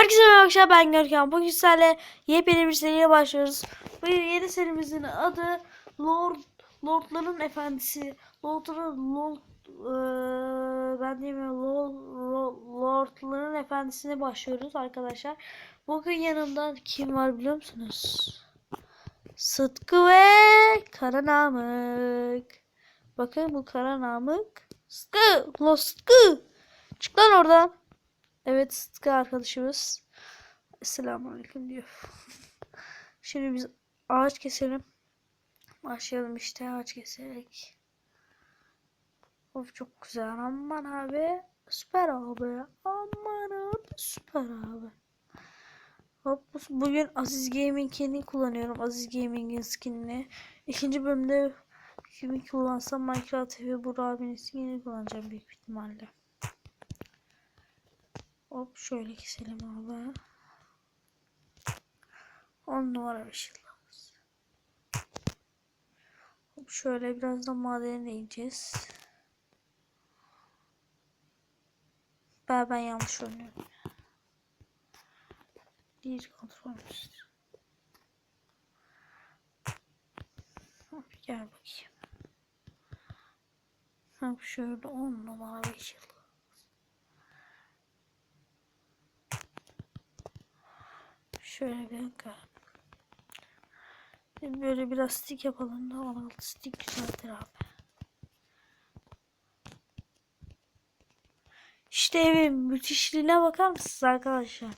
Herkese merhaba arkadaşlar ben Görkem. Bugün sizlerle yepyeni bir seriye başlıyoruz. Bu yeni serimizin adı Lord Lordların Efendisi. Lordların Lord eee, ben ya, Lord, Lord- Lordların Efendisi'ne başlıyoruz arkadaşlar. Bugün yanımda kim var biliyor musunuz? Sıtkı ve Kara Namık. Bakın bu Kara Namık. Sıtkı! Lo Sıtkı! Çık lan oradan. Evet Sıtkı arkadaşımız. Selamünaleyküm diyor. Şimdi biz ağaç keselim. Başlayalım işte ağaç keserek. Of çok güzel. Aman abi. Süper abi. Aman abi. Süper abi. Hop, bu- bugün Aziz Gaming'ini kullanıyorum. Aziz Gaming'in skinini. İkinci bölümde kimi kullansam Minecraft TV Burak abinin skinini kullanacağım büyük ihtimalle. Hop şöyle keselim abi. 10 numara bir lazım. Hop şöyle birazdan madene ineceğiz. Ben, ben yanlış oynuyorum. Değil kontrol. Hop gel bakayım. Hop şöyle 10 numara bir şey lazım. Şöyle. Şimdi Böyle biraz stick yapalım da 16 stick güzeldir abi. İşte evin müthişliğine bakar mısınız arkadaşlar?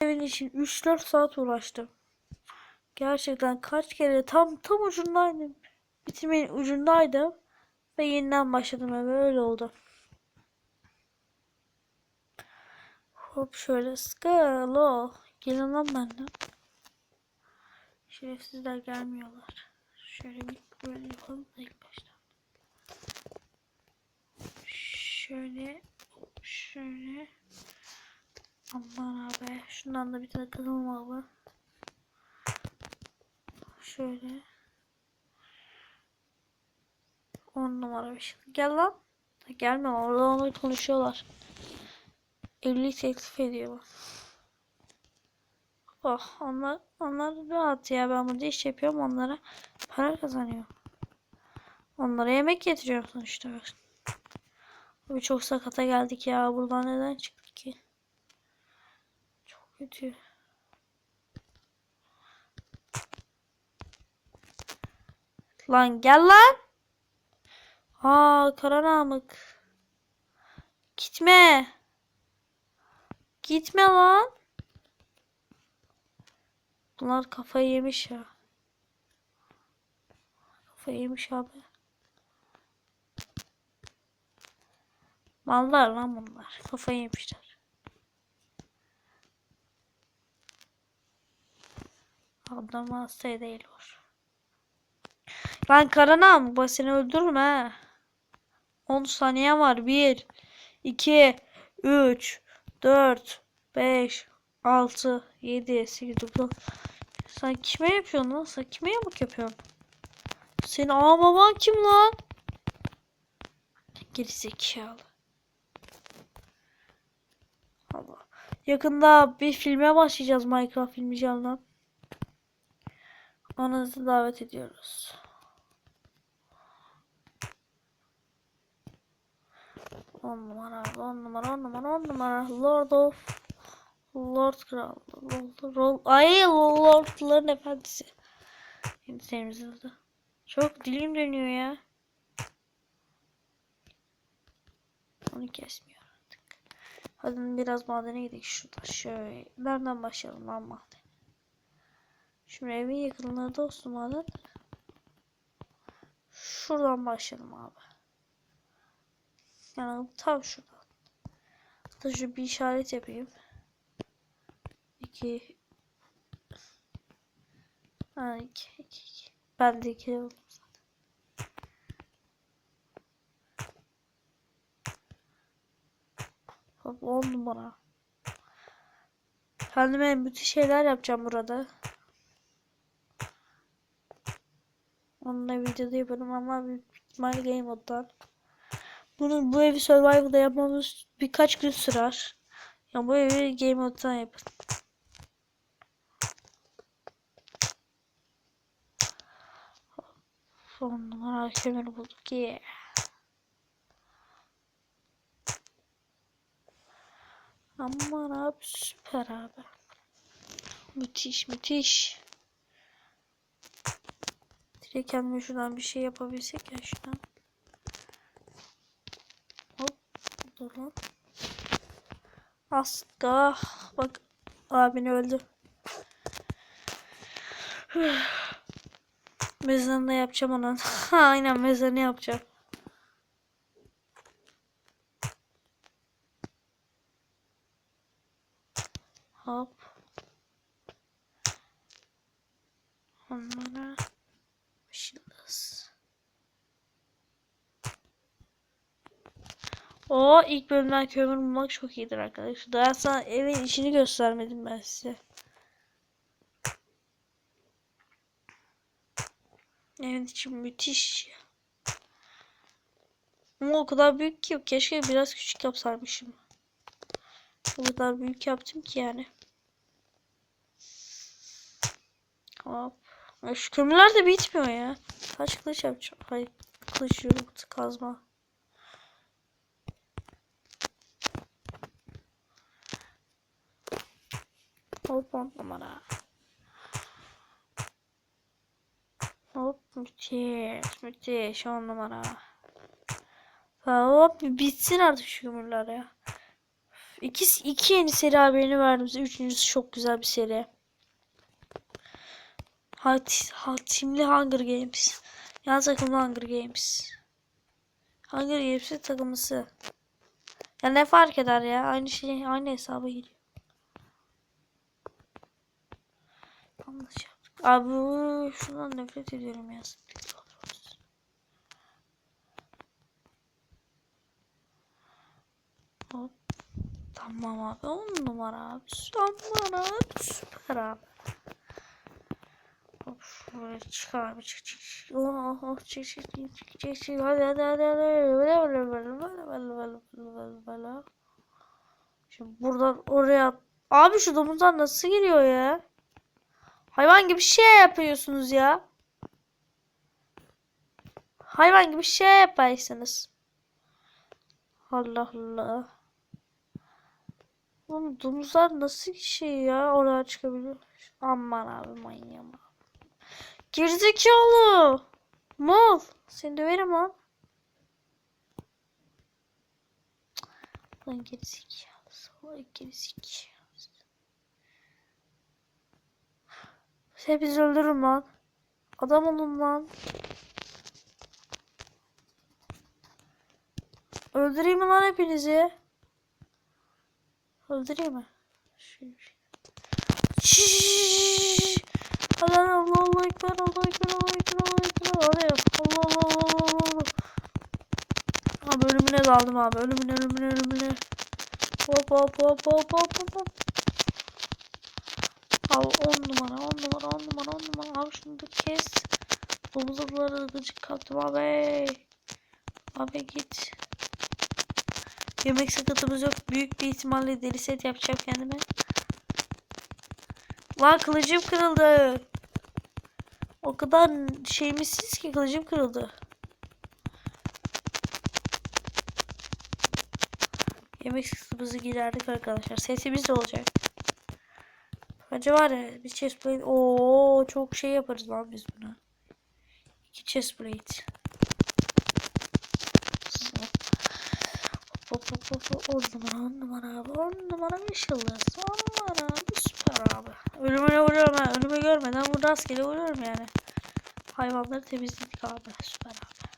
Evin için 3-4 saat uğraştım. Gerçekten kaç kere tam tam ucundaydım. Bitirmenin ucundaydım. Ve yeniden başladım eve öyle oldu. Hop şöyle skalo. Gelin lan benden. Şerefsizler gelmiyorlar. Şöyle bir böyle yapalım da ilk başta. Şöyle şöyle aman abi şundan da bir tane kazalım abi. Şöyle 10 numara bir şey. Gel lan. Gelme orada onu konuşuyorlar. Evlilik teklif ediyorlar. Oh onlar onlar rahat ya ben burada iş yapıyorum onlara para kazanıyor. Onlara yemek getiriyorum sonuçta. Abi çok sakata geldik ya buradan neden çıktık ki? Çok kötü. Lan gel lan. Aa Kara Namık. Gitme. Gitme lan. Bunlar kafayı yemiş ya. Kafayı yemiş abi. Mallar lan bunlar. Kafayı yemişler. Adam hastaya değil var. Lan karanam bak seni öldürürüm ha. 10 saniye var. 1 2 3 4 5 6 7 8 9 Sen kime yapıyorsun lan? Sen kime yamuk yapıyorsun? Senin aa baban kim lan? Geri zekalı. Allah. Yakında bir filme başlayacağız Minecraft filmi canlı. Ananızı davet ediyoruz. On numara, on numara, on numara, on numara. Lord of Lord Kral. Lord, Lord, ay Lordların efendisi. Şimdi adı. Çok dilim dönüyor ya. Onu kesmiyor artık. Hadi biraz madene gidelim şurada. Şöyle. Nereden başlayalım lan maden? Şimdi evin yakınlarında olsun maden. Şuradan başlayalım abi. Yani tam şuradan. Hatta şu bir işaret yapayım. 2 Ha 2 2 2. Ben de 2 oldum zaten. Hop 10 numara. Kendime müthiş şeyler yapacağım burada. Onunla videoda yaparım ama büyük ihtimalle game moddan. Bunu bu evi survival'da yapmamız birkaç gün sürer. Ya bu evi game mode'dan yapın. Son numara kemeri bulduk. Yeah. Aman abi süper abi. Müthiş müthiş. Direkt kendime şuradan bir şey yapabilsek ya şuradan. Hop. Dur lan. Aska. Bak abin öldü. Mezarını yapacağım onun. Aynen mezarını yapacağım. Hop. Onlara ışınız. O ilk bölümden kömür bulmak çok iyidir arkadaşlar. Daha sana evin içini göstermedim ben size. Evin içi müthiş. Ama o kadar büyük ki keşke biraz küçük yapsaymışım. O kadar büyük yaptım ki yani. Hop. Şu kömürler de bitmiyor ya. Kaç kılıç yapacağım? Hayır. Kılıç yok. Kazma. Hop on numara. Hop müthiş. Müthiş on numara. Hop bitsin artık şu kömürler ya. İki, iki yeni seri haberini verdim size. Üçüncüsü çok güzel bir seri. Hat, hatimli Hunger Games. Yan takımlı Hunger Games. Hunger Games'in takımısı. Ya ne fark eder ya? Aynı şey, aynı hesaba giriyor. Yaptık. Abi şundan nefret ediyorum ya. Hop. Tamam abi. On numara abi. Aman abi. Süper abi. Hop şuraya çık abi. Çık çık. çık. Oh oh çık çık çık çık çık çık. Hadi hadi hadi hadi. Böyle böyle böyle böyle böyle böyle böyle böyle. Şimdi buradan oraya. Abi şu domuzlar nasıl giriyor ya? Hayvan gibi şey yapıyorsunuz ya. Hayvan gibi şey yaparsınız. Allah Allah. Oğlum domuzlar nasıl şey ya oraya çıkabiliyor? Aman abi manyağım. Gerizekalı. Mal. Seni döverim lan. Lan gerizekalı. Salak gerizekalı. Hepinizi öldürürüm lan. Adam olun lan. Öldüreyim mi lan hepinizi? Öldüreyim mi? Şşşş. Allah Allah Allah ekber Allah ekber Allah ekber Allah ekber Oraya Allah Allah Allah Allah Allah Abi ölümüne daldım abi ölümüne ölümüne ölümüne Hop hop hop hop hop hop Abi 10 numara 10 numara 10 numara 10 numara abi şunu da kes Domuzları gıcık kaptım abi Abi git Yemek sıkıntımız yok büyük bir ihtimalle deli set yapacağım kendime Lan kılıcım kırıldı. O kadar şeymişsiz ki kılıcım kırıldı. Yemek sıkıntımızı giderdik arkadaşlar. Sesimiz de olacak. Bence var ya bir chest plate. Oo çok şey yaparız lan biz buna. İki chest plate. Hop hop hop hop. On numara on numara abi. On numara inşallah. On numara abi süper abi. Ölümüne vuruyorum ha. Ölümü görmeden bu rastgele vuruyorum yani. Hayvanları temizledik abi. Süper abi.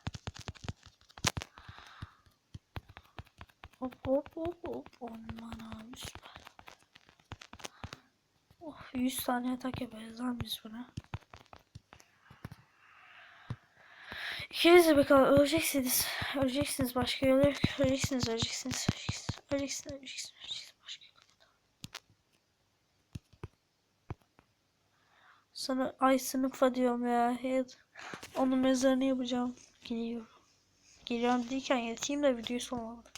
Hop hop hop hop. Aman abi süper. Oh 100 tane atak yaparız lan biz buna. İkiniz de bakalım öleceksiniz. Öleceksiniz başka yolu yok. Öleceksiniz öleceksiniz. Öleceksiniz öleceksiniz öleceksiniz. öleceksiniz. Başka yolu. Sana ay sınıfa diyorum ya. Onun mezarını yapacağım. Geliyorum. Geliyorum değilken yatayım da videoyu sonlamadım.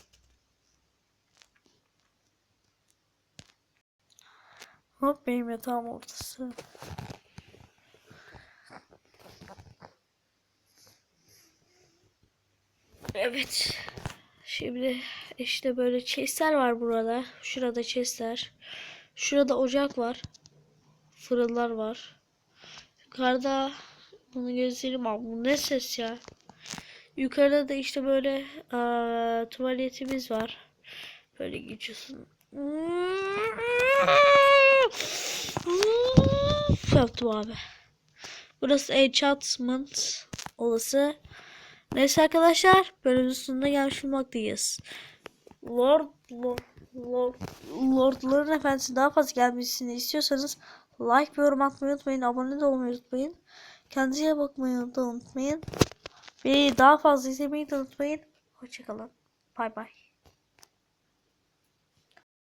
Hop benim yatağım ortası. Evet. Şimdi işte böyle chestler var burada. Şurada chestler. Şurada ocak var. Fırınlar var. Yukarıda bunu göstereyim abi. Bu ne ses ya? Yukarıda da işte böyle eee, tuvaletimiz var. Böyle geçiyorsun. Yaptım abi. Burası enchantment olası. Neyse arkadaşlar bölümün sonuna gelmiş bulunmaktayız. Lord, Lord, Lord, Lordların Efendisi daha fazla gelmesini istiyorsanız like ve yorum atmayı unutmayın. Abone de olmayı unutmayın. Kendinize bakmayı da unutmayın. Ve daha fazla izlemeyi de unutmayın. Hoşçakalın. Bay bay.